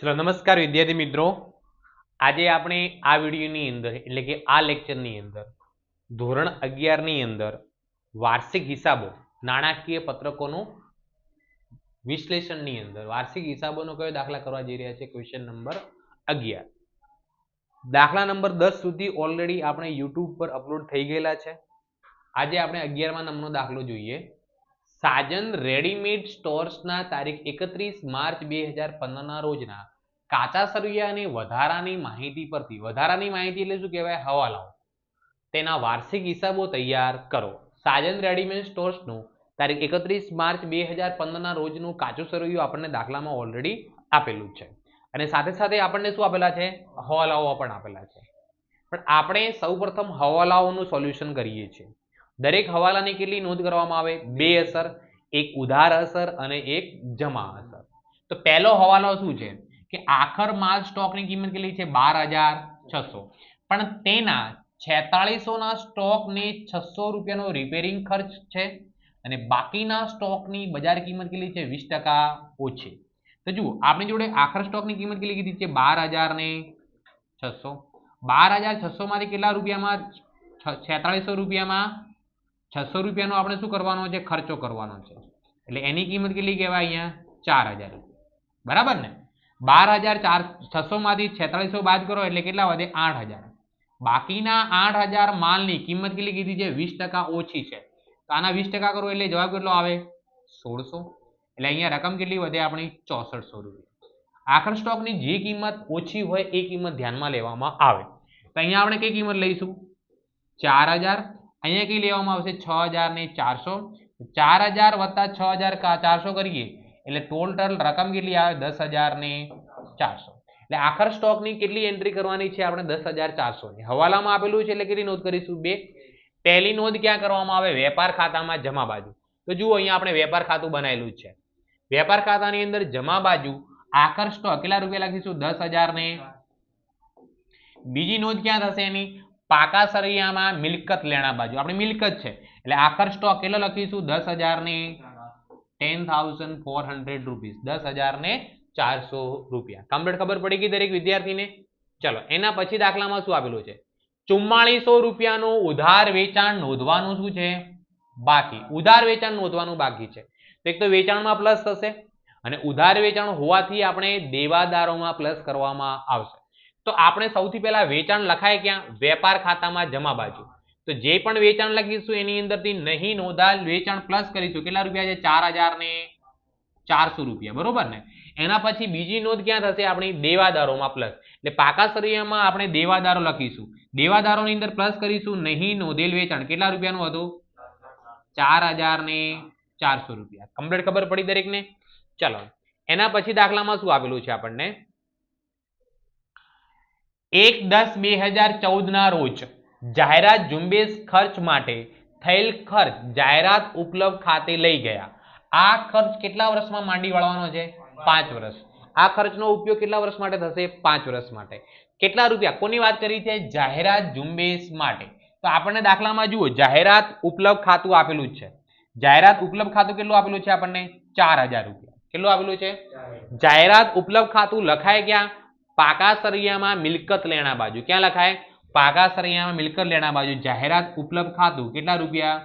ચલો, નમસ્કાર વિદ્યાર્થી મિત્રો. આજે આપણે આ વિડીયોની અંદર, એટલે કે આ લેક્ચરની અંદર, ધોરણ અગિયારની અંદર વાર્ષિક હિસાબો, નાણાકીય પત્રકોનું વિશ્લેષણની અંદર, વાર્ષિક હિસાબોનો કયો દાખલા કરવા જઈ રહ્યા છે? ક્વેશ્ચન નંબર અગિયાર. દાખલા નંબર દસ સુધી ઓલરેડી આપણે યુટ્યુબ પર અપલોડ થઈ ગયેલા છે. આજે આપણે અગિયારમાં નંબરનો દાખલો જોઈએ. સાજન રેડીમેડ સ્ટોર્સના તારીખ એકત્રીસ માર્ચ બે હજાર પંદરના રોજના કાચા સરિયાની વધારાની માહિતી પરથી, વધારાની માહિતી એટલે શું કહેવાય? હવાલાઓ. તેના વાર્ષિક હિસાબો તૈયાર કરો. સાજન રેડીમેડ સ્ટોર્સનું તારીખ એકત્રીસ માર્ચ બે હજાર પંદરના રોજનું કાચું સરૈયું આપણને દાખલામાં ઓલરેડી આપેલું છે. અને સાથે સાથે આપણને શું આપેલા છે? હવાલાઓ પણ આપેલા છે. પણ આપણે સૌપ્રથમ હવાલાઓનું સોલ્યુશન કરીએ છીએ. દરેક હવાલાની કેટલી નોંધ કરવામાં આવે? બે અસર, એક ઉધાર અસર અને એક જમા અસર. તો પહેલો હવાલો શું છે? કે આખર માલ સ્ટોકની કિંમત કેટલી છે? બાર હજાર છસો. પણ તેના છેતાળીસોના સ્ટોકને છસો રૂપિયાનો રિપેરિંગ ખર્ચ છે અને બાકીના સ્ટોકની બજાર કિંમત કેટલી છે? વીસ ટકા ઓછી. તો જુઓ, આપણી જોડે આખર સ્ટોકની કિંમત કેટલી કીધી છે? બાર હજાર ને છસો. બાર હજાર છસો માંથી કેટલા રૂપિયામાં? છેતાળીસો રૂપિયામાં છસો રૂપિયાનો આપણે શું કરવાનો છે? ખર્ચો કરવાનો છે. એટલે એની કિંમત કેટલી કહેવાય અહીંયા? ચાર હજાર. બરાબર ને? બાર હજાર ચાર છસો માંથી છેતાળીસો બાદ કરો એટલે કેટલા વધે? આઠ હજાર. બાકીના આઠ હજાર માલની કિંમત કેટલી કીધી છે? વીસ ટકા ઓછી છે. તો આના વીસ ટકા કરો એટલે જવાબ કેટલો આવે? સોળસો. એટલે અહીંયા રકમ કેટલી વધે આપણી? ચોસઠસો રૂપિયા. આખર સ્ટોકની જે કિંમત ઓછી હોય એ કિંમત ધ્યાનમાં લેવામાં આવે. તો અહીંયા આપણે કઈ કિંમત લઈશું? ચાર હજાર. અહીંયા કઈ લેવામાં આવશે? છ હજાર ને ચારસો. ચાર હજાર વત્તા છ હજાર ચારસો કરીએ એટલે ટોટલ રકમ કેટલી આવે? દસ હજાર ને ચારસો. એટલે આખર સ્ટોકની કેટલી એન્ટ્રી કરવાની છે આપણે? દસ હજાર ચારસોની હવાલામાં આપેલું છે એટલે કેટલી નોંધ કરીશું? બે. પહેલી નોંધ ક્યાં કરવામાં આવે? વેપાર ખાતામાં જમા બાજુ. તો જુઓ, અહીંયા આપણે વેપાર ખાતું બનાવેલું છે. વેપાર ખાતાની અંદર જમા બાજુ આખર સ્ટોક કેટલા રૂપિયા લખીશું? દસ હજાર ને બીજી નોંધ ક્યાં થશે એની? પાકા સરિયામાં મિલકત લેણા બાજુ. આપણી મિલકત છે. એટલે આખર સ્ટોક કેટલો લખીશું? દસ હજાર ને ten thousand four hundred rupees દસ હજાર ચારસો રૂપિયા. કમ્પ્લીટ ખબર પડી ગઈ દરેક વિદ્યાર્થીને? ચલો, એના પછી દાખલામાં શું આપેલું છે? ચુમ્માળીસો રૂપિયાનું ઉધાર વેચાણ નોંધવાનું શું છે? બાકી. ઉધાર વેચાણ નોંધવાનું બાકી છે. તો એક તો વેચાણમાં પ્લસ થશે અને ઉધાર વેચાણ હોવાથી આપણે દેવાદારોમાં પ્લસ કરવામાં આવશે. તો આપણે સૌથી પહેલા વેચાણ લખાય ક્યાં? વેપાર ખાતામાં જમા બાજુ. તો જે પણ વેચાણ લખીશું એની અંદરથી નહીં નોંધાયેલ વેચાણ પ્લસ કરીશું. કેટલા રૂપિયા છે? ચાર હજાર ને ચારસો રૂપિયા. બરોબર ને? એના પછી બીજી નોંધ ક્યાં થશે? આપણી દેવાદારોમાં પ્લસ એટલે પાકા સરિયામાં આપણે દેવાદારો લખીશું. દેવાદારોની અંદર પ્લસ કરીશું, નહીં નોંધેલ વેચાણ. કેટલા રૂપિયાનું હતું? ચાર હજાર ને ચારસો રૂપિયા. કમ્પ્લીટ ખબર પડી દરેકને? ચલો. એના પછી દાખલામાં શું આપેલું છે આપણને? એક દસ બે હજાર ચૌદના રોજ. જાહેરાત ઝુંબેશ ખર્ચ માટે થયેલ ખર્ચ જાહેરાત ઉપલબ્ધ ખાતે લઈ ગયા. આ ખર્ચ કેટલા વર્ષમાં માંડી વાળવાનો છે? પાંચ વર્ષ. આ ખર્ચનો ઉપયોગ કેટલા વર્ષ માટે થશે? પાંચ વર્ષ માટે. કેટલા રૂપિયા? કોની વાત કરી છે? જાહેરાત ઝુંબેશ માટે. તો આપણને દાખલામાં જુઓ, જાહેરાત ઉપલબ્ધ ખાતું આપેલું જ છે. જાહેરાત ઉપલબ્ધ ખાતું કેટલું આપેલું છે આપણને? ચાર હજાર રૂપિયા. કેટલું આપેલું છે? જાહેરાત ઉપલબ્ધ ખાતું લખાય ક્યાં? પાકા સરિયામાં મિલકત લેણા બાજુ. ક્યાં લખાય? પાકા સરિયામાં મિલકત લેણા બાજુ જાહેરાત ઉપલબ્ધ ખાતું કેટલા રૂપિયા?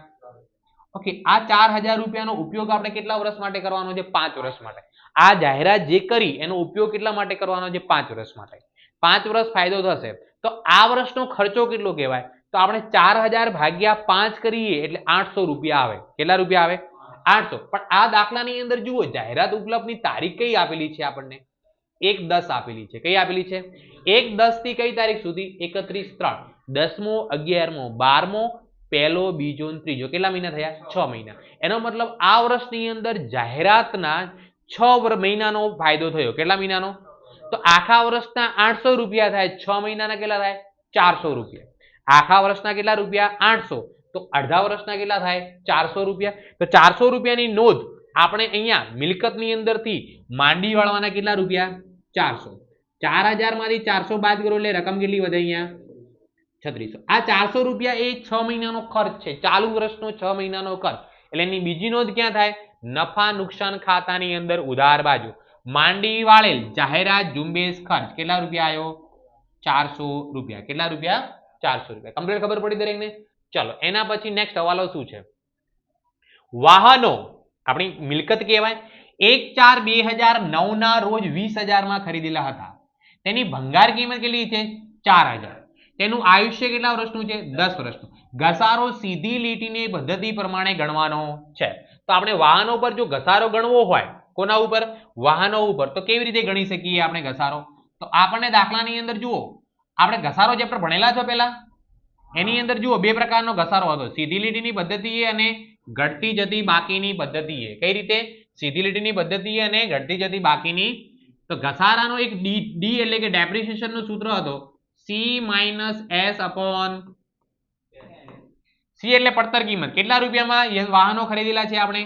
ઓકે આ ચાર હજાર રૂપિયાનો ઉપયોગ આપણે કેટલા વર્ષ માટે કરવાનો છે? પાંચ વર્ષ માટે. આ જાહેરાત જે કરી, એનો ઉપયોગ કેટલા માટે કરવાનો છે? પાંચ વર્ષ માટે. પાંચ વર્ષ ફાયદો થશે. તો આ વર્ષનો ખર્ચો કેટલો કહેવાય? તો આપણે ચાર હજાર ભાગ્યા પાંચ કરીએ એટલે આઠસો રૂપિયા આવે. કેટલા રૂપિયા આવે? આઠસો. પણ આ દાખલાની અંદર જુઓ, જાહેરાત ઉપલબ્ધની તારીખ કઈ આપેલી છે આપણને? એક દસ આપેલી છે. કઈ આપેલી છે? એક દસથી કઈ તારીખ સુધી? એકત્રીસ ત્રણ. દસમો, અગિયારમો, બારમો, પહેલો, બીજો ત્રીજો. કેટલા મહિના થયા? છ મહિના. એનો મતલબ આ વર્ષની અંદર જાહેરાતના છ મહિનાનો ફાયદો થયો. કેટલા મહિનાનો? તો આખા વર્ષના આઠસો રૂપિયા થાય. છ મહિનાના કેટલા થાય? ચારસો રૂપિયા. આખા વર્ષના કેટલા રૂપિયા? આઠસો. તો અડધા વર્ષના કેટલા થાય? ચારસો રૂપિયા. તો ચારસો રૂપિયાની નોંધ આપણે અહીંયા મિલકતની અંદરથી માંડી વાળવાના કેટલા રૂપિયા? ચારસો. ચાર હજારમાંથી ચારસો બાદ કરો એટલે રકમ કેટલી વધે અહીંયા? છત્રીસો. આ ચારસો રૂપિયા એ છ મહિનાનો ખર્ચ છે. ચાલુ વર્ષનો છ મહિનાનો ખર્ચ. એટલે એની બીજી નોંધ ક્યાં થાય? નફા નુકસાન ખાતાની અંદર ઉધાર બાજુ. માંડી વાળેલ જાહેરાત ઝુંબેશ ખર્ચ કેટલા રૂપિયા આવ્યો ચારસો રૂપિયા. કેટલા રૂપિયા? ચારસો રૂપિયા. કમ્પ્લીટ ખબર પડી દરેકને? ચલો, એના પછી નેક્સ્ટ હવાલો શું છે? વાહનો. આપણી મિલકત કહેવાય. એક ચાર બે હજાર નવ ના રોજ વીસ હજારમાં ખરીદેલા હતા. તેની ભંગાર કિંમત કેટલી છે? ચાર હજાર. તેનું આયુષ્ય કેટલા વર્ષનું છે? દસ વર્ષનું. ઘસારો સીધી લીટીની પદ્ધતિ પ્રમાણે ગણવાનો છે. તો આપણે વાહનો પર જો ઘસારો ગણવો હોય, કોના ઉપર? વાહનો ઉપર. તો કેવી રીતે ગણી શકીએ આપણે ઘસારો? તો આપણને દાખલાની અંદર જુઓ. આપણે ઘસારો ચેપ્ટર ભણેલા છો પહેલા, એની અંદર જુઓ, બે પ્રકારનો ઘસારો હતો. સીધી લીટીની પદ્ધતિએ અને ઘટતી જતી બાકીની પદ્ધતિએ કઈ રીતે? સીધી લીટીની પદ્ધતિ અને ઘટતી જતી બાકીની. તો ઘસારાનો એક ડી ડી એટલે કે ડેપ્રિસિએશનનું સૂત્ર હતો. C minus S upon C એટલે પડતર કિંમત. કેટલા રૂપિયામાં વાહનો ખરીદેલા છે આપણે?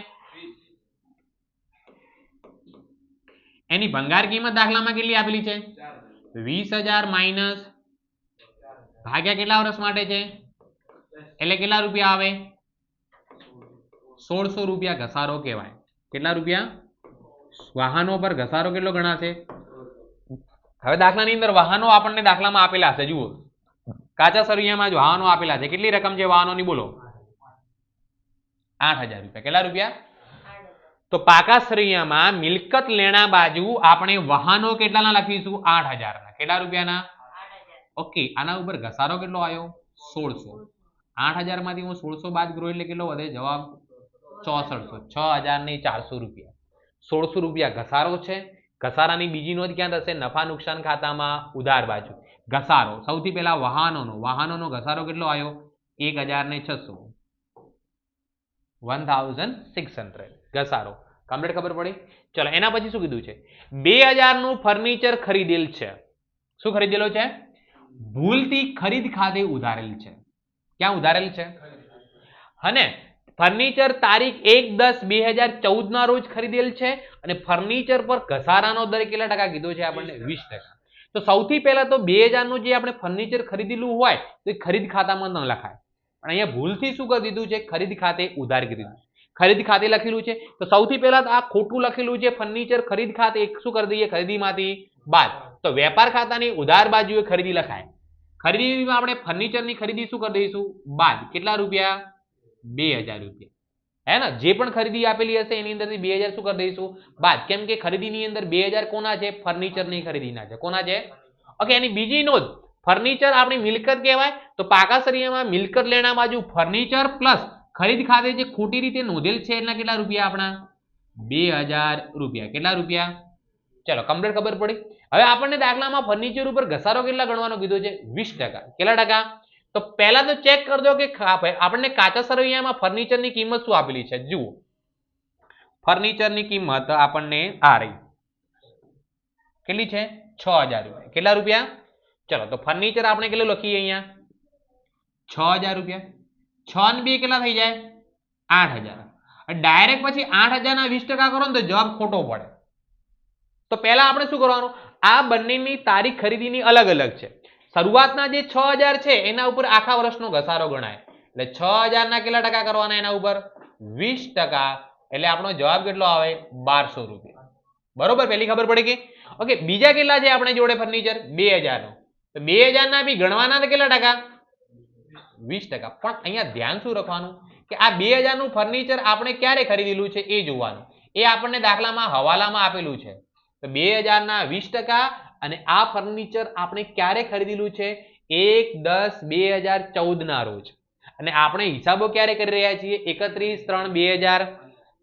એની ભંગાર કિંમત દાખલામાં કેટલી આપેલી છે? વીસ હજાર માઇનસ ભાગ્યા કેટલા વર્ષ માટે છે? એટલે કેટલા રૂપિયા આવે? સોળસો રૂપિયા ઘસારો કહેવાય. કેટલા રૂપિયા? વાહનો પર ઘસારો કેટલો ગણાશે? હવે દાખલાની અંદર વાહનો આપણને દાખલામાં આપેલા છે જુઓ. કાચા સરિયામાં જ વાહનો આપેલા છે. કેટલી રકમ છે વાહનોની, બોલો? આઠ રૂપિયા. કેટલા રૂપિયા? તો પાકા સરિયામાં મિલકત લેણા બાજુ આપણે વાહનો કેટલાના લખીશું? આઠ હજારના. કેટલા રૂપિયાના? ઓકે, આના ઉપર ઘસારો કેટલો આવ્યો? સોળસો. આઠ હજારમાંથી હું સોળસો બાદ કરું એટલે કેટલો વધે? જવાબ? ચોસઠસો છ હજાર ને ચારસો રૂપિયા. સોળસો રૂપિયા ઘસારો છે. ઘસારાની બીજી નોંધ ક્યાં થશે? નફા નુકસાન ખાતામાં ઉધાર બાજુ. ઘસારો સૌથી પહેલા વાહનોનો વાહનોનો ઘસારો કેટલો આવ્યો? એક હજાર ને છસો. One thousand six hundred. ઘસારો. કમ્પ્લીટ ખબર પડી? ચલો એના પછી શું કીધું છે? બે હજારનું ફર્નિચર ખરીદેલ છે. શું ખરીદેલો છે? ભૂલથી ખરીદ ખાતે ઉધારેલ છે. ક્યાં ઉધારેલ છે? અને ફર્નિચર તારીખ એક દસ બે હજાર ચૌદ ના રોજ ખરીદેલ છે અને ફર્નિચર પર ઘસારાનો દર કેટલા ટકા કીધો છે આપણને? વીસ ટકા. તો સૌથી પહેલા તો બે નું જે આપણે ફર્નિચર ખરીદેલું હોય તો એ ખરીદ ખાતામાં ન લખાય. પણ અહીંયા ભૂલથી શું કરી દીધું છે? ખરીદ ખાતે ઉધાર કરી દીધું ખરીદ ખાતે લખેલું છે. તો સૌથી પહેલા આ ખોટું લખેલું છે ફર્નિચર ખરીદ ખાતે એક શું કરી દઈએ? ખરીદીમાંથી બાદ. તો વેપાર ખાતાની ઉધાર બાજુએ ખરીદી લખાય. ખરીદીમાં આપણે ફર્નિચરની ખરીદી શું કરી દઈશું? બાદ. કેટલા રૂપિયા? બે હજાર રૂપિયા. હે ને જે પણ ખરીદી આપેલી હશે એની અંદરથી બે હજાર શું કરી દઈશું? બાદ. કેમ કે ખરીદીની અંદર બે હજાર કોના છે? ફર્નિચરની ખરીદીના છે. કોના છે? ઓકે, એની બીજી નોંધ. ફર્નિચર આપણી મિલકત કહેવાય. તો પાકા સરિયામાં મિલકત લેણા બાજુ ફર્નિચર પ્લસ ખરીદ ખાતે જે ખોટી રીતે નોંધેલ છે એના કેટલા રૂપિયા આપણા? બે હજાર રૂપિયા. કેટલા રૂપિયા? ચલો કમ્પ્લીટ ખબર પડી. હવે આપણને દાખલામાં ફર્નિચર ઉપર ઘસારો કેટલા ગણવાનો કીધો છે? વીસ ટકા. કેટલા ટકા? તો પહેલા તો ચેક કરજો કે આપણને કાચા સરવૈયામાં ફર્નિચરની કિંમત શું આપેલી છે? જુઓ. ફર્નિચરની કિંમત આપણને આ રહી. કેટલી છે? છ હજાર રૂપિયા. કેટલા રૂપિયા? ચલો, તો ફર્નિચર આપણે કેટલું લખીએ અહીંયા? છ હજાર રૂપિયા. છ ને બે કેટલા થઈ જાય? આઠ હજાર. ડાયરેક્ટ પછી આઠ હજારના વીસ ટકા કરો ને તો જવાબ ખોટો પડે. તો પહેલા આપણે શું કરવાનું? આ બંનેની તારીખ ખરીદીની અલગ અલગ છે. શરૂઆતના જે છ હજાર છે, એના ઉપર આખા વર્ષનો ઘસારો ગણાય. એટલે છ હજારના કેટલા ટકા કરવાના એના ઉપર? વીસ ટકા. એટલે આપણો જવાબ કેટલો આવે? બારસો રૂપિયા. બરોબર? પહેલી ખબર પડી ગઈ ઓકે, બીજા કેટલા છે આપણે જોડે ફર્નિચર બે હજારનો. તો બે હજારના બી ગણવાના કેટલા ટકા? વીસ ટકા. પણ અહીંયા ધ્યાન શું રાખવાનું? કે આ બે હજારનું ફર્નિચર આપણે ક્યારે ખરીદેલું છે એ જોવાનું. એ આપણને દાખલામાં હવાલામાં આપેલું છે. તો બે હજારના વીસ ટકા અને આ ફર્નિચર આપણે ક્યારે ખરીદેલું છે? એક, દસ, બે હજાર ચૌદના રોજ. અને આપણે હિસાબો ક્યારે કરી રહ્યા છીએ? એકત્રીસ, ત્રણ, બે હજાર.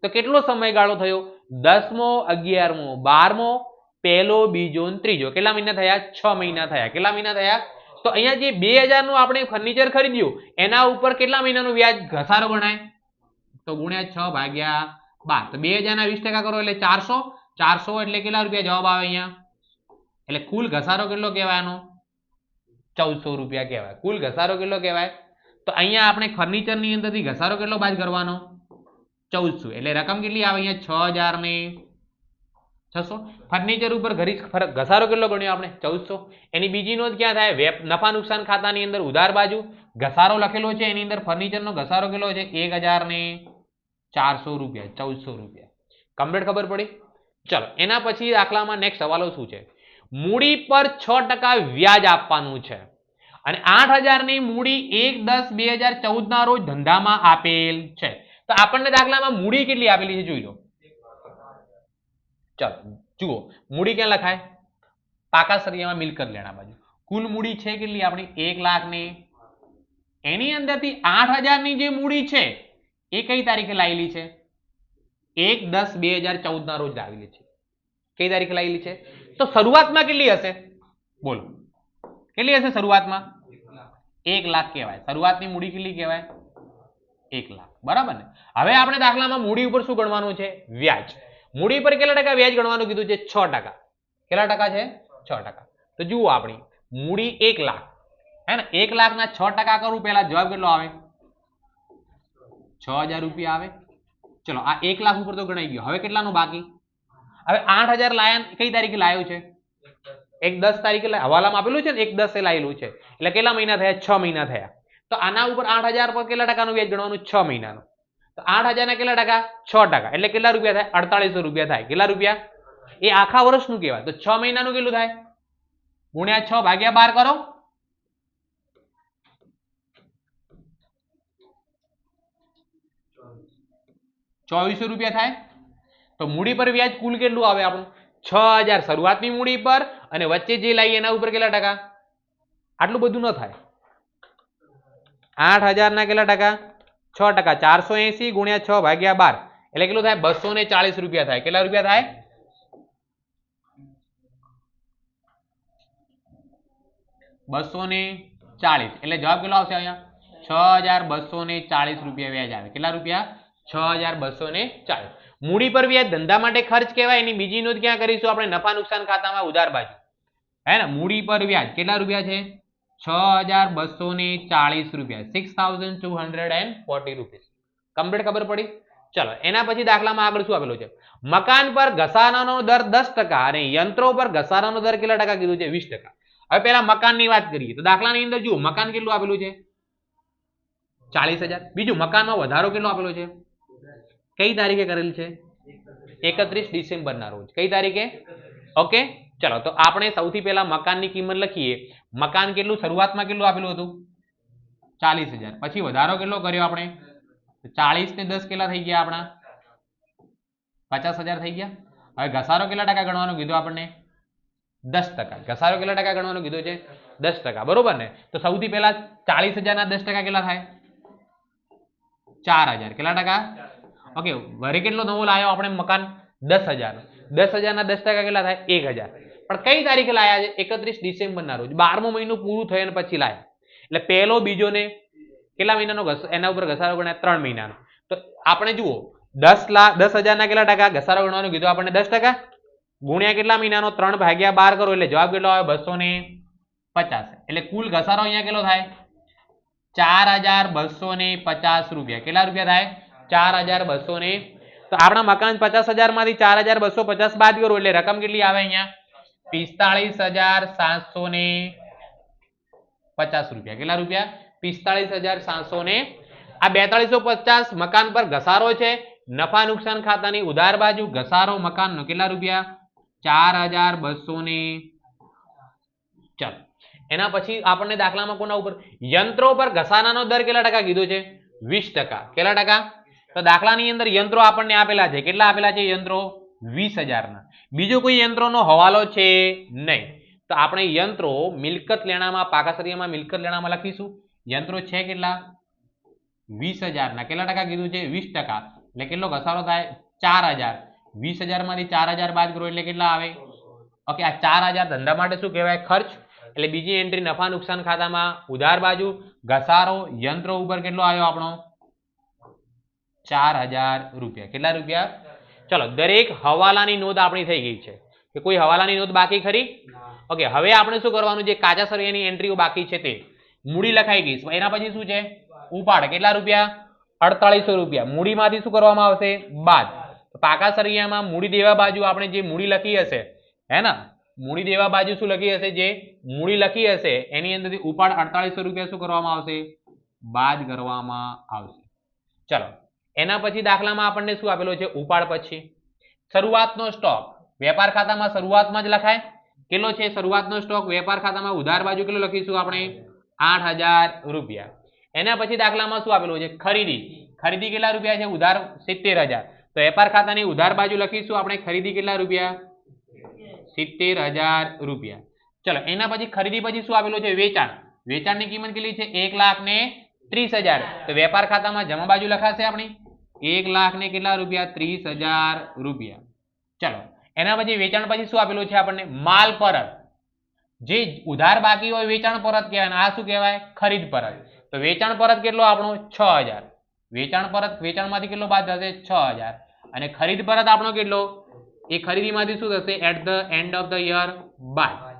તો કેટલો સમયગાળો થયો? દસમો, અગિયારમો, બારમો, પહેલો, બીજો ત્રીજો. કેટલા મહિના થયા? છ મહિના થયા. કેટલા મહિના થયા? તો અહીંયા જે બે હજારનું આપણે ફર્નિચર ખરીદ્યું, એના ઉપર કેટલા મહિનાનું વ્યાજ? ઘસારો ગણાય. તો ગુણ્યા છ ભાગ્યા બાર. તો બે હજારના વીસ ટકા કરો એટલે ચારસો. ચારસો એટલે કેટલા રૂપિયા? જવાબ આવે અહીંયા. એટલે કુલ ઘસારો કેટલો કહેવાય ચૌદસો રૂપિયા કહેવાય. કુલ ઘસારો કેટલો કહેવાય? તો અહીંયા આપણે ફર્નિચરની અંદરથી ઘસારો કેટલો બાદ કરવાનો? ચૌદસો. એટલે રકમ કેટલી આવે અહીંયા? છ હજાર ને છસો. ફર્નિચર ઉપર ઘરી ઘસારો કેટલો ગણ્યો આપણે? ચૌદસો. એની બીજી નોંધ ક્યાં થાય? વેપ, નફા નુકસાન ખાતાની અંદર ઉધાર બાજુ ઘસારો લખેલો છે. એની અંદર ફર્નિચરનો ઘસારો કેટલો છે? એક હજાર ને ચારસો રૂપિયા, ચૌદસો રૂપિયા. કમ્પ્લીટ ખબર પડી? ચલો, એના પછી દાખલામાં નેક્સ્ટ સવાલો શું છે? મૂડી પર છ ટકા વ્યાજ આપવાનું છે. અને આઠ હજારની મૂડી એક દસ બે હજાર ચૌદ ના રોજ ધંધામાં આપેલ છે. તો આપણને દાખલામાં મૂડી કેટલી આપેલી છે જોઈ લો. ચલો, જુઓ, મૂડી ક્યાં લખાય? પાકા સરિયામાં મિલકત લેણા બાજુ. કુલ મૂડી છે કેટલી આપણી? એક લાખની. એની અંદરથી આઠ હજારની જે મૂડી છે, એ કઈ તારીખે લાવેલી છે? એક દસ બે હજાર ચૌદ ના રોજ લાવેલી છે. કઈ તારીખે લાવેલી છે? તો શરૂઆતમાં કેટલી હશે? બોલો. કેટલી હશે શરૂઆતમાં? એક લાખ કહેવાય. શરૂઆતની મૂડી કેટલી કહેવાય? એક લાખ. બરાબર ને? હવે આપણે દાખલામાં મૂડી ઉપર શું ગણવાનું છે? વ્યાજ. મૂડી પર કેટલા ટકા વ્યાજ ગણવાનું કીધું છે? છ ટકા. કેટલા ટકા છે? છ ટકા. તો જુઓ આપણી. મૂડી એક લાખ. હે ને? એક લાખના છ ટકા કરું, પહેલા જવાબ કેટલો આવે? છ હજાર રૂપિયા આવે. ચલો, આ એક લાખ ઉપર તો ગણાઈ ગયો. હવે કેટલાનું બાકી? હવે આઠ હજાર લાયા કઈ તારીખે લાયો છે? એક દસ તારીખે હવાલામાં આપેલું છે ને એક દસે લાયેલું છે. એટલે કેટલા મહિના થયા? છ મહિના થયા. તો આના ઉપર આઠ હજાર પર કેટલા ટકાનું વ્યાજ ગણવાનું? છ મહિનાનું. તો આઠ હજારના કેટલા ટકા? છ ટકા. એટલે કેટલા રૂપિયા થાય? અડતાળીસો રૂપિયા થાય. કેટલા રૂપિયા? એ આખા વર્ષનું કહેવાય. તો છ મહિનાનું કેટલું થાય? ગુણ્યા છ ભાગ્યા બાર કરો. ચોવીસો રૂપિયા થાય. તો મૂડી પર વ્યાજ કુલ કેટલું આવે આપણું? છ હજાર. શરૂઆતની મૂડી પર અને વચ્ચે જે લાવીએ એના ઉપર કેટલા ટકા? આટલું બધું ન થાય. આઠ હજારના કેટલા ટકા? છ ટકા. ચારસો એસી ગુણ્યા છ ભાગ્યા બાર. એટલે કેટલું થાય? બસો ને ચાલીસ રૂપિયા થાય. કેટલા રૂપિયા થાય? બસો ને ચાલીસ એટલે જવાબ કેટલો આવશે અહીંયા? છ હજાર બસો ને ચાલીસ રૂપિયા વ્યાજ આવે. કેટલા રૂપિયા? છ હજાર બસો ને ચાલીસ મૂડી પર વ્યાજ ધંધા માટે ખર્ચ કહેવાય, એની બીજી નોંધ ક્યાં કરીશું? આપણે નફા નુકસાન ખાતામાં ઉધાર બાજુ. હે ને? મૂડી પર વ્યાજ કેટલા રૂપિયા છે? છ હજાર બસો ને ચાલીસ રૂપિયા. Six thousand two hundred and forty rupees complete ખબર પડી? ચલો, એના પછી દાખલામાં આગળ શું આપેલું છે? મકાન પર ઘસારાનો દર દસ ટકા અને યંત્રો પર ઘસારાનો દર કેટલા ટકા કીધું છે? વીસ ટકા. હવે પેલા મકાનની વાત કરીએ. તો દાખલાની અંદર જુઓ, મકાન કેટલું આપેલું છે? ચાલીસ હજાર. બીજું, મકાનમાં વધારો કેટલો આપેલો છે? કઈ તારીખે કરેલ છે? એકત્રીસ ડિસેમ્બરના રોજ. કઈ તારીખે? ઓકે, ચલો, તો આપણે સૌથી પહેલા મકાનની કિંમત લખીએ. મકાન કેટલું? શરૂઆતમાં કેટલું આપેલું હતું? ચાલીસ હજાર. પછી વધારો કેટલો કર્યો આપણે? ચાલીસ ને દસ કેટલા થઈ ગયા આપણા? પચાસ હજાર થઈ ગયા? હવે ઘસારો કેટલા ટકા ગણવાનું કીધું આપણને? દસ ટકા. ઘસારો કેટલા ટકા ગણવાનું કીધું છે? દસ ટકા. બરોબર ને? તો સૌથી પહેલા ચાલીસ હજારના દસ ટકા કેટલા થાય? ચાર હજાર. કેટલા ટકા? ઓકે વરે કેટલો નવો લાવ્યો આપણે મકાન? દસ હજાર દસ હજારના દસ ટકા કેટલા થાય? એક હજાર. પણ કઈ તારીખે લાયા છે? એકત્રીસ ડિસેમ્બરના રોજ. બારમો મહિનો પૂરું થયા પછી લાયા. એટલે પહેલો બીજો ને કેટલા મહિનાનો એના ઉપર ઘસારો ગણાય ત્રણ મહિનાનો. તો આપણે જુઓ, દસ લાખ દસ હજારના કેટલા ટકા? ઘસારો ગણવાનું કીધું આપણને દસ ટકા? ગુણ્યા કેટલા મહિનાનો? ત્રણ ભાગ્યા બાર કરો, એટલે જવાબ કેટલો આવે બસો ને પચાસ. એટલે કુલ ઘસારો અહીંયા કેટલો થાય? ચાર હજાર બસો ને પચાસ રૂપિયા. કેટલા રૂપિયા થાય? ચાર હજાર બસો ને. તો આપણા મકાન પચાસ હજારમાંથી ચાર હજાર બસો પચાસ બાદ કરો એટલે રકમ કેટલી આવે અહીંયા? પિસ્તાળીસ હજાર સાતસો ને પચાસ રૂપિયા. કેટલા રૂપિયા? પિસ્તાળીસ હજાર સાતસો ને. આ બેતાળીસો પચાસ મકાન પર ઘસારો છે. નફા નુકસાન ખાતાની ઉધાર બાજુ ઘસારો મકાનનો કેટલા રૂપિયા? ચાર હજાર બસો ને. ચાલો. એના પછી આપણને દાખલામાં કોના ઉપર? યંત્રો પર ઘસારાનો દર કેટલા ટકા કીધો છે? વીસ ટકા. કેટલા ટકા? તો દાખલાની અંદર યંત્રો આપણને આપેલા છે. કેટલા આપેલા છે યંત્રો? વીસ હજારના. બીજો કોઈ યંત્રોનો હવાલો છે નહીં. તો આપણે યંત્રો મિલકત લેણામાં પાકાસરિયામાં મિલકત લેણામાં લખીશું. યંત્રો છે કેટલા? વીસ હજારના. કેટલા ટકા કીધું છે? વીસ ટકા. એટલે કેટલો ઘસારો થાય? ચાર હજાર. વીસ હજારમાંથી ચાર હજાર બાદ કરો એટલે કેટલા આવે? ઓકે, આ ચાર હજાર ધંધા માટે શું કહેવાય? ખર્ચ. એટલે બીજી એન્ટ્રી નફા નુકસાન ખાતામાં. ઉધાર બાજુ. ઘસારો યંત્રો ઉપર કેટલો આવ્યો આપણો? ચાર હજાર રૂપિયા. કેટલા રૂપિયા? ચલો દરેક હવાલાની નોંધ આપણી થઈ ગઈ છે. કે કોઈ હવાલાની નોંધ બાકી ખરી? ઓકે હવે આપણે શું કરવાનું જે કાચા સરિયાની એન્ટ્રીઓ બાકી છે તે. મૂડી લખાઈ ગઈ. એના પછી શું છે? ઉપાડ. કેટલા રૂપિયા? અડતાળીસો રૂપિયા. મૂડીમાંથી શું કરવામાં આવશે? બાદ. પાકા સરિયામાં મૂડી દેવા બાજુ આપણે જે મૂડી લખી હશે હે ને? મૂડી દેવા બાજુ શું લખી હશે? જે મૂડી લખી હશે એની અંદરથી ઉપાડ અડતાળીસો રૂપિયા શું કરવામાં આવશે? બાદ કરવામાં આવશે. ચલો એના પછી દાખલામાં આપણને શું આપેલો છે? ઉપાડ પછી. શરૂઆતનો સ્ટોક. વેપાર ખાતામાં શરૂઆતમાં જ લખાય. કેટલો છે શરૂઆતનો સ્ટોક? વેપાર ખાતામાં ઉધાર બાજુ કેટલો લખીશું આપણે? આઠ રૂપિયા. એના પછી દાખલામાં શું આપેલું છે? ખરીદી. ખરીદી કેટલા રૂપિયા છે? ઉધાર સિત્તેર તો વેપાર ખાતાની ઉધાર બાજુ લખીશું આપણે. ખરીદી કેટલા રૂપિયા? સિત્તેર રૂપિયા. ચલો, એના પછી ખરીદી પછી શું આપેલું છે? વેચાણ. વેચાણની કિંમત કેટલી છે? એક લાખ ને ત્રીસ હજાર. તો વેપાર ખાતામાં જમા બાજુ લખાશે આપણી. એક લાખ ને કેટલા રૂપિયા? ત્રીસ હજાર રૂપિયા. ચલો, એના પછી વેચાણ પછી શું આપેલું છે આપણને? માલ પરત. જે ઉધાર બાકી હોય વેચાણ પરત કહેવાય આ શું કહેવાય? ખરીદ પરત. તો વેચાણ પરત કેટલો? આપણો છ હજાર. વેચાણ પરત વેચાણમાંથી કેટલો બાદ થશે? છ હજાર. અને ખરીદ પરત આપણો કેટલો? એ ખરીદીમાંથી શું થશે? At the end of the year by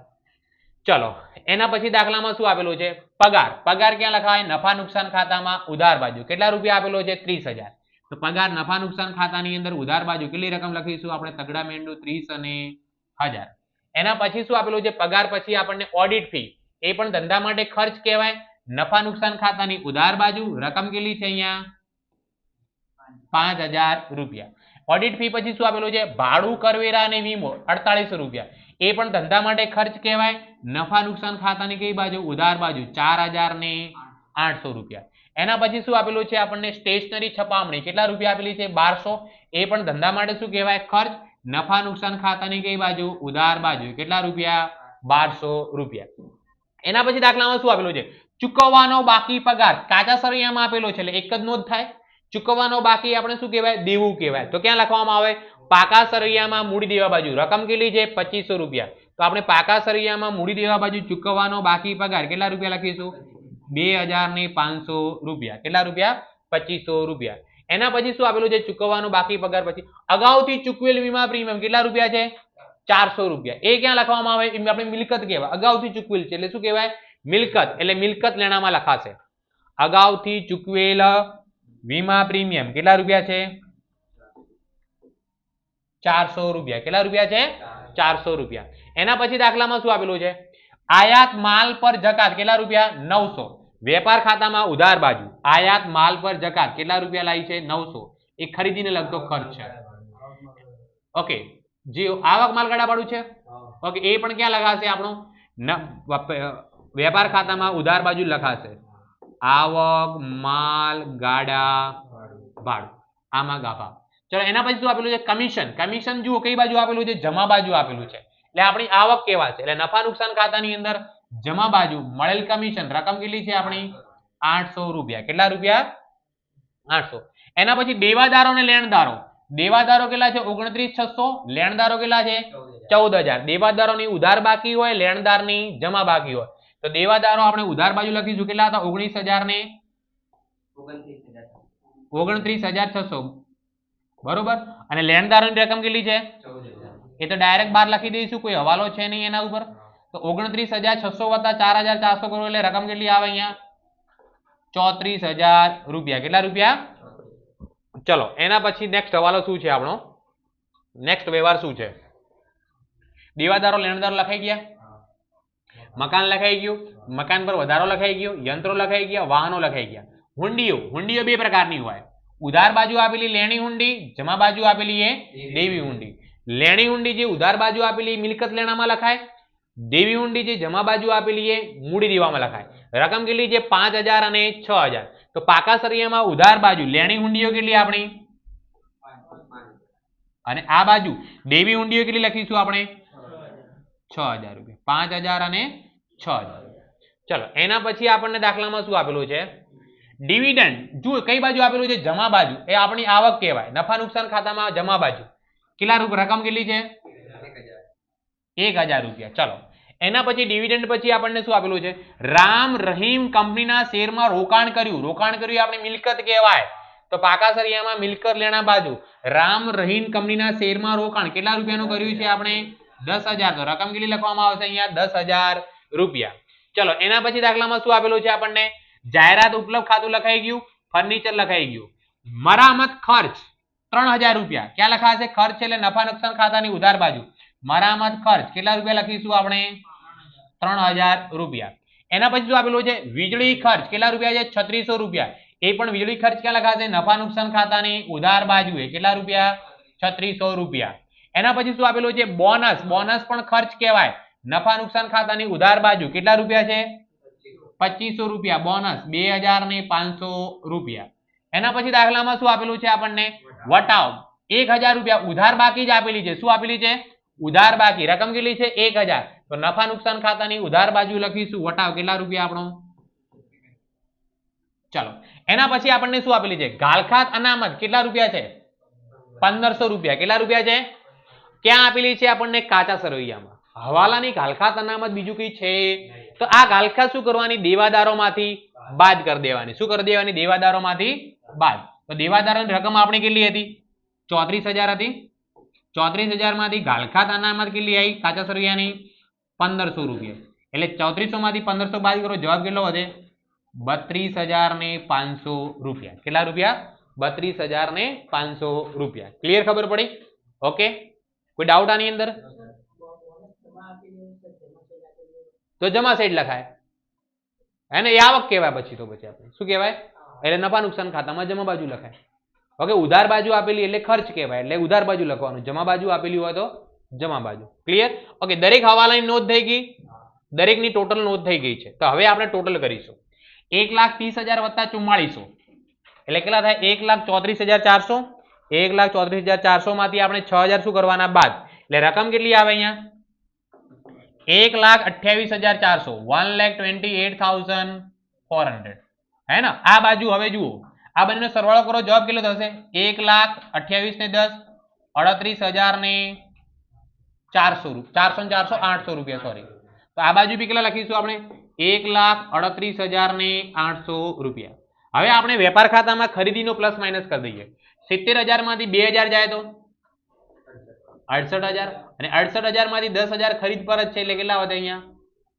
ચલો, એના પછી દાખલામાં શું આપેલું છે? પગાર. પગાર ક્યાં લખાય નફા નુકસાન ખાતામાં ઉધાર બાજુ. કેટલા રૂપિયા આપેલો છે? ત્રીસ હજાર. તો પગાર, નફા, નુકસાન ખાતાની અંદર ઉધાર બાજુ કેટલી રકમ લખીશું આપણે? તગડા, મેંડુ, ત્રીસ અને હજાર. એના પછી શું આપેલું છે? પગાર પછી આપણને ઓડિટ ફી એ પણ ધંધા માટે ખર્ચ કહેવાય. નફા, નુકસાન ખાતાની ઉધાર બાજુ રકમ કેટલી છે અહીંયા? પાંચ હજાર રૂપિયા. ઓડિટ ફી પછી શું આપેલું છે? ભાડું, કરવેરા અને વીમો અડતાલીસો રૂપિયા. એ પણ ધંધા માટે ખર્ચ કહેવાય. નફા, નુકસાન ખાતાની કઈ બાજુ? ઉધાર બાજુ, ચાર હજાર ને આઠસો રૂપિયા. એના પછી શું આપેલું છે? આપણને સ્ટેશનરી છપામણી. કેટલા રૂપિયા આપેલી છે? બારસો. એ પણ ધંધા માટે શું કહેવાય? ખર્ચ. નફા નુકસાન ખાતાની કઈ બાજુ? ઉધાર બાજુ. કેટલા રૂપિયા? બારસો રૂપિયા. એના પછી દાખલામાં શું આપેલું છે? ચૂકવવાનો બાકી પગાર. કાચા સરિયામાં આપેલો છે, એટલે એક જ નોંધ થાય. ચૂકવવાનો બાકી આપણે શું કહેવાય? દેવું કહેવાય. તો ક્યાં લખવામાં આવે? પાકા સરિયામાં મૂડી દેવા બાજુ. રકમ કેટલી છે? પચીસો રૂપિયા. તો આપણે પાકા સરિયામાં મૂડી દેવા બાજુ ચૂકવવાનો બાકી પગાર. કેટલા રૂપિયા લખીશું? બે હજાર ને પાંચસો રૂપિયા. કેટલા રૂપિયા? પચીસો રૂપિયા. એના પછી શું આપેલું છે? ચૂકવવાનો બાકી પગાર પછી. અગાઉથી ચૂકવેલ વીમા પ્રીમિયમ કેટલા રૂપિયા છે? ચારસો રૂપિયા. એ ક્યાં લખવામાં આવે? એમ આપણે મિલકત કહેવાય. અગાઉથી ચૂકવેલ છે. એટલે શું કહેવાય? મિલકત. એટલે મિલકત લેણામાં લખાશે. અગાઉથી ચૂકવેલ વીમા પ્રીમિયમ કેટલા રૂપિયા છે? ચારસો રૂપિયા. કેટલા રૂપિયા છે? ચારસો રૂપિયા. એના પછી દાખલામાં શું આપેલું છે? આયાત માલ પર જકાત કેટલા રૂપિયા? નવસો. વેપાર ખાતામાં ઉધાર બાજુ. આયાત માલ પર જકાત કેટલા રૂપિયા લાવી છે? નવસો. એ ખરીદીને લગતો ખર્ચ છે. ઓકે. જે આવક માલગાડા વાળું છે ઓકે એ પણ ક્યાં લગાશે આપણું? વેપાર ખાતામાં ઉધાર બાજુ લખાશે. આવક માલ ગાડા ભાડું. આમાં ગાભા. ચલો એના પછી શું આપેલું છે? કમિશન. કમિશન જુઓ કઈ બાજુ આપેલું છે? જમા બાજુ આપેલું છે. એટલે આપણી આવક કહેવાશે એટલે નફા નુકસાન ખાતાની અંદર જમા બાજુ મળેલ કમિશન રકમ કેટલી છે આપણી? આઠસો રૂપિયા. કેટલા રૂપિયા? આઠસો. એના પછી દેવાદારો અને લેણદારો. દેવાદારો કેટલા છે? ઓગણત્રીસ છસો. લેણદારો કેટલા છે? ચૌદ હજાર. દેવાદારોની ઉધાર બાકી હોય, લેણદારની જમા બાકી હોય. તો દેવાદારો આપણે ઉધાર બાજુ લખીશું. કેટલા હતા? ઓગણીસ હજાર ને? ઓગણત્રીસ હજાર છસો. બરોબર? અને લેણદારોની રકમ કેટલી છે? એ તો ડાયરેક્ટ બહાર લખી દઈશું કોઈ હવાલો છે નહીં એના ઉપર. તો ઓગણત્રીસ હજાર છસો વત્તા ચાર હજાર ચારસો કરો એટલે રકમ કેટલી આવે અહીંયા? ચોત્રીસ હજાર રૂપિયા. કેટલા રૂપિયા? ચલો એના પછી નેક્સ્ટ હવાલો શું છે આપણો? નેક્સ્ટ વ્યવહાર શું છે? દેવાદારો લેણદારો લખાઈ ગયા? મકાન લખાઈ ગયું. મકાન પર વધારો લખાઈ ગયો. યંત્રો લખાઈ ગયા. વાહનો લખાઈ ગયા. હુંડીઓ. હુંડીઓ બે પ્રકારની હોય. ઉધાર બાજુ આપેલી લેણી હુંડી જમા બાજુ આપેલી એ દેવી હુંડી. લેણી હુંડી જે ઉધાર બાજુ આપેલી મિલકત લેણામાં લખાય, દેવી હુંડી જે જમા બાજુ આપેલી એ મૂડી દેવામાં લખાય. રકમ કેટલી છે? પાંચ હજાર અને છ હજાર. તો પાકા સરિયામાં ઉધાર બાજુ લેણી હુંડીઓ કેટલી આપણી? અને આ બાજુ દેવી હુંડીઓ કેટલી લખીશું આપણે? છ હજાર રૂપિયા. પાંચ હજાર અને છ હજાર. ચલો, એના પછી આપણને દાખલામાં શું આપેલું છે? ડિવિડન્ડ. જુઓ, કઈ બાજુ આપેલું છે? જમા બાજુ. એ આપણી આવક કહેવાય. નફા નુકસાન ખાતામાં જમા બાજુ. કેટલા રકમ કેટલી છે? એક હજાર રૂપિયા. ચલો. એના પછી ડિવિડન્ડ પછી આપણને શું આપેલું છે? રામ રહીમ કંપનીના શેરમાં રોકાણ કર્યું. રોકાણ કર્યું આપણી મિલકત કહેવાય. તો પાકા સરિયામાં મિલકત લેણા બાજુ રામ રહીમ કંપનીના શેરમાં રોકાણ કેટલા રૂપિયાનું કર્યું છે આપણે? દસ હજાર. તો રકમ કેટલી લખવામાં આવશે અહીંયા? દસ હજાર રૂપિયા. ચલો, એના પછી દાખલામાં શું આપેલું છે આપણને? જાહેરાત ઉપલબ્ધ ખાતું લખાઈ ગયું ફર્નિચર લખાઈ ગયું. મરામત ખર્ચ. ત્રણ હજાર રૂપિયા. ક્યાં લખાશે? ખર્ચ એટલે નફા નુકસાન ખાતાની ઉધાર બાજુ. મરામત ખર્ચ. કેટલા રૂપિયા લખીશું આપણે? ત્રણ હજાર રૂપિયા. એના પછી શું આપેલું છે? વીજળી ખર્ચ. કેટલા રૂપિયા છે? છત્રીસો રૂપિયા. એ પણ વીજળી ખર્ચ ક્યાં લખાશે? નફા નુકસાન ખાતાની ઉધાર બાજુએ. કેટલા રૂપિયા? છત્રીસો રૂપિયા. એના પછી શું આપેલું છે? બોનસ. બોનસ પણ ખર્ચ કહેવાય. નફા નુકસાન ખાતાની ઉધાર બાજુ. કેટલા રૂપિયા છે? પચીસો રૂપિયા. બોનસ. બે હજાર પાંચસો રૂપિયા. એના પછી દાખલામાં શું આપેલું છે આપણને? વટાવ. એક હજાર રૂપિયા ઉધાર બાકી જ આપેલી છે. શું આપેલી છે? ઉધાર બાકી. રકમ કેટલી છે? એક તો નફા નુકસાન ખાતાની ઉધાર બાજુ લખીશું. વટાવ કેટલા રૂપિયા આપણો? ચાલો. એના પછી આપણને શું આપેલી છે? ગાલખાત અનામત કેટલા રૂપિયા છે? પંદરસો રૂપિયા. કેટલા રૂપિયા છે? ક્યાં આપેલી છે આપણને? કાચા સરવૈયામાં હવાલાની ગાલખાત અનામત બીજું કઈ છે? તો આ ગાલખાત શું કરવાની? દેવાદારોમાંથી બાદ કરી દેવાની. શું કરી દેવાની? દેવાદારોમાંથી બાદ. તો દેવાદારની રકમ આપણી કેટલી હતી? ચોત્રીસ હતી. ચોત્રીસ હજારમાંથી ગાલખાત અનામત કેટલી આવી? કાચા સરિયાની પંદરસો રૂપિયા. એટલે ચોત્રીસો માંથી પંદરસો બાદ કરો, જવાબ કેટલો વધે? બત્રીસ હજાર ને પાંચસો રૂપિયા. કેટલા રૂપિયા? બત્રીસ હજાર ને પાંચસો રૂપિયા. ક્લિયર ખબર પડી? ઓકે કોઈ ડાઉટ આની અંદર? તો જમા સેટ લખાય એને એ આવક કહેવાય પછી તો પછી આપણે. શું કહેવાય? એટલે નફા નુકસાન ખાતામાં જમા બાજુ લખાય. ઓકે, ઉધાર બાજુ આપેલી એટલે ખર્ચ કહેવાય, એટલે ઉધાર બાજુ લખવાનું. જમા બાજુ આપેલી હોય તો જમા બાજુ. ક્લિયર ઓકે, દરેક હવાલાની નોંધ થઈ ગઈ? દરેકની ટોટલ નોંધ થઈ ગઈ છે. તો હવે આપણે ટોટલ કરીશું. એક લાખ ત્રીસ હજાર વત્તા ચુમ્માળીસો. એટલે કેટલા થાય? એક લાખ ચોત્રીસ હજાર ચારસો. એક લાખ ચોત્રીસ હજાર ચારસો માંથી આપણે છ હજાર શું કરવાના બાદ? એટલે રકમ કેટલી આવે અહીંયા? એક લાખ અઠ્યાવીસ હજાર ચારસો. One lakh twenty eight thousand four hundred હે ને? આ બાજુ, હવે જુઓ. આ બંનેનો સરવાળો કરો, જવાબ કેટલો થશે? એક લાખ અઠ્યાવીસ ને દસ, અડત્રીસ હજાર ને ચારસો ચારસો ને ચારસો આઠસો રૂપિયા સોરી તો આ બાજુ બી કેટલા લખીશું આપણે? એક લાખ અડત્રીસ હજાર ને આઠસો રૂપિયા. હવે આપણે વેપાર ખાતામાં ખરીદીનો પ્લસ માઇનસ કરી દઈએ. સિત્તેર હજારમાંથી બે હજાર જાય તો? અડસઠ હજાર. અને અડસઠ હજારમાંથી દસ હજાર ખરીદ પર જ છે, એટલે કેટલા વધે અહીંયા?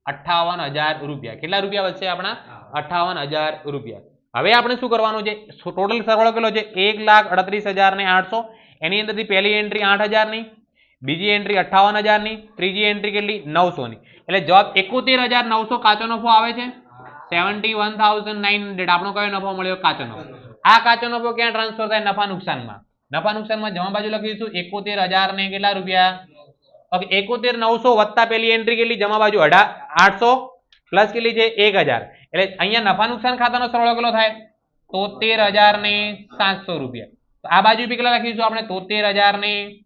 અઠ્ઠાવન હજાર રૂપિયા. કેટલા રૂપિયા વધશે આપણા? અઠ્ઠાવન હજાર રૂપિયા. હવે આપણે શું કરવાનું છે? ટોટલ સરવાળો કેટલો છે? એક લાખ અડત્રીસ હજાર ને આઠસો. એની અંદરથી પહેલી એન્ટ્રી આઠ હજારની, બીજી એન્ટ્રી અઠાવન હજારની, ત્રીજી એન્ટ્રી કેટલી? નવસોની. એટલે જવાબ એકોતેર હજાર નવસો કાચો નફો આવે છે? Seventy one thousand nine hundred. આપણો કયો નફો મળ્યો? કાચો નફો. આ કાચો નફો ક્યાં ટ્રાન્સફર થાય? નફા નુકસાનમાં. નફા નુકસાનમાં જમા બાજુ લખીશું. એકોતેર હજાર ને કેટલા રૂપિયા? ઓકે, એકોતેર નવસો વત્તા પેલી એન્ટ્રી કેટલી? જમા બાજુ અઢાર આઠસો. પ્લસ કેટલી છે? એક હજાર. એટલે અહીંયા નફા નુકસાન ખાતાનો સરવાળો કેટલો થાય? તોતેર હજાર ને સાતસો રૂપિયા. તો આ બાજુ કેટલા લખીશું આપણે? તોતેર હજાર ને,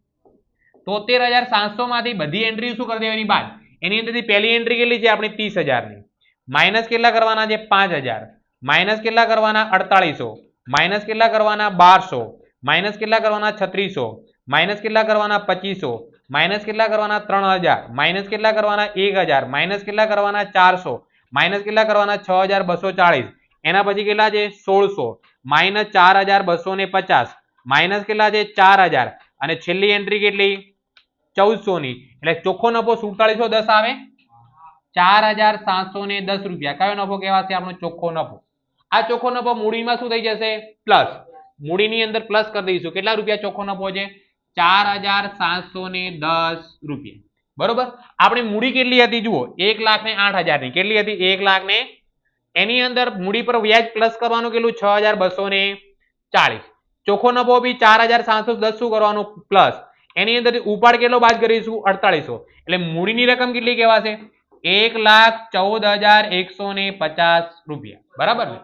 તોતેર હજાર સાતસો માંથી બધી એન્ટ્રી શું કરી દેવાની? બાદ. એની અંદરથી પહેલી એન્ટ્રી કેટલી છે આપણી? ત્રીસ હજારની. માઇનસ કેટલા કરવાના છે? પાંચ હજાર. માઇનસ કેટલા કરવાના? અડતાળીસો. માઇનસ કેટલા કરવાના? બારસો. માઇનસ કેટલા કરવાના? છત્રીસો. માઇનસ કેટલા કરવાના? પચીસો. માઇનસ કેટલા કરવાના? ત્રણ હજાર. માઇનસ કેટલા કરવાના? એક હજાર. માઇનસ કેટલા કરવાના? ચારસો. માઇનસ કેટલા કરવાના? છ હજાર બસો ચાળીસ. એના પછી કેટલા છે? સોળસો. માઇનસ ચાર હજાર બસો ને પચાસ. માઇનસ કેટલા છે? ચાર હજાર. અને છેલ્લી એન્ટ્રી કેટલી? ચૌદસો ની. એટલે ચોખ્ખો નફો સુડતાલીસો દસ આવે? ચાર હજાર સાતસો ને દસ રૂપિયા. કયો નફો કહેવાશે આપણો? ચોખ્ખો નફો. આ ચોખ્ખો નફો મૂડીમાં શું થઈ જશે? પ્લસ. મૂડીની અંદર પ્લસ કરી દઈશું. કેટલા રૂપિયા ચોખ્ખો નફો છે? ચાર હજાર સાતસો ને દસ રૂપિયા. બરોબર? આપણી મૂડી કેટલી હતી જુઓ, એક લાખ ને આઠ હજારની. કેટલી હતી? એક લાખ ને એની અંદર મૂડી પર વ્યાજ પ્લસ કરવાનું કેટલું? છ હજાર બસો ને ચાલીસ ચોખ્ખો નફો બી ચાર હજાર સાતસો દસ શું કરવાનું? પ્લસ એની અંદર ઉપાડ કેટલો બાદ કરીશું? અડતાળીસો. એટલે મૂડીની રકમ કેટલી કહેવાશે? એક લાખ ચૌદ હજાર એકસો ને પચાસ રૂપિયા. બરાબર ને?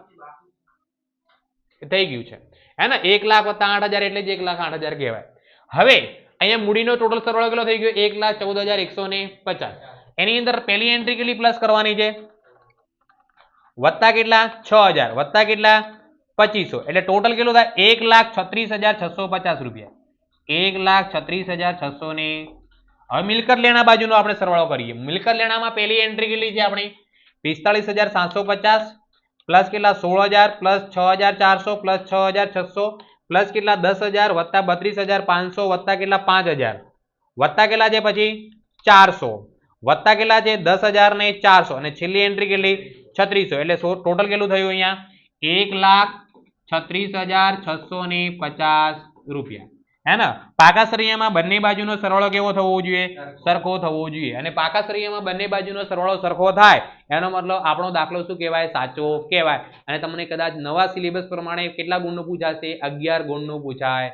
થઈ ગયું છે. હે ને? એક લાખ વત્તા આઠ હજાર એટલે જ એક લાખ આઠ હજાર કહેવાય. હવે અહીંયા મૂડીનો ટોટલ સરવાળો કેટલો થઈ ગયો? એક લાખ ચૌદ હજાર એકસો ને પચાસ. એની અંદર પહેલી એન્ટ્રી કેટલી પ્લસ કરવાની છે? વત્તા કેટલા? છ હજાર. વત્તા કેટલા? પચીસો. એટલે ટોટલ કેટલું થાય? એક લાખ છત્રીસ હજાર છસો પચાસ રૂપિયા. એક લાખ છત્રીસ હજાર છસો ને હવે મિલકત લેણા બાજુનો આપણે સરવાળો કરીએ. મિલકત લેણામાં પહેલી એન્ટ્રી કેટલી છે આપણી? પિસ્તાળીસ હજાર સાતસો પચાસ. પ્લસ કેટલા? સોળ હજાર. પ્લસ છ હજાર ચારસો. પ્લસ છ હજાર છસો. પ્લસ કેટલા દસ હજાર વત્તા બત્રીસ હજાર પાંચસો વત્તા કેટલા પાંચ હજાર? વત્તા કેટલા છે પછી? ચારસો. વત્તા કેટલા છે? દસ હજાર ને ચારસો. અને છેલ્લી એન્ટ્રી કેટલી? છત્રીસો. એટલે ટોટલ કેટલું થયું અહીંયા? એક લાખ છત્રીસ હજાર છસો ને પચાસ રૂપિયા. હે ને બંને બાજુનો સરવાળો કેવો થવો જોઈએ? સરખો. થવો જોઈએ. અને પાકાશરીયામાં બંને બાજુનો સરવાળો સરખો થાય એનો મતલબ આપણો દાખલો શું કહેવાય? સાચો કહેવાય. અને તમને કદાચ નવા સિલેબસ પ્રમાણે કેટલા ગુણનું પૂછાશે? અગિયાર ગુણનું પૂછાય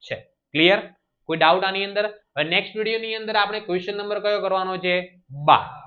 છે. ક્લિયર કોઈ ડાઉટ આની અંદર? હવે નેક્સ્ટ વિડીયોની અંદર આપણે ક્વેશ્ચન નંબર કયો કરવાનો છે? બાર.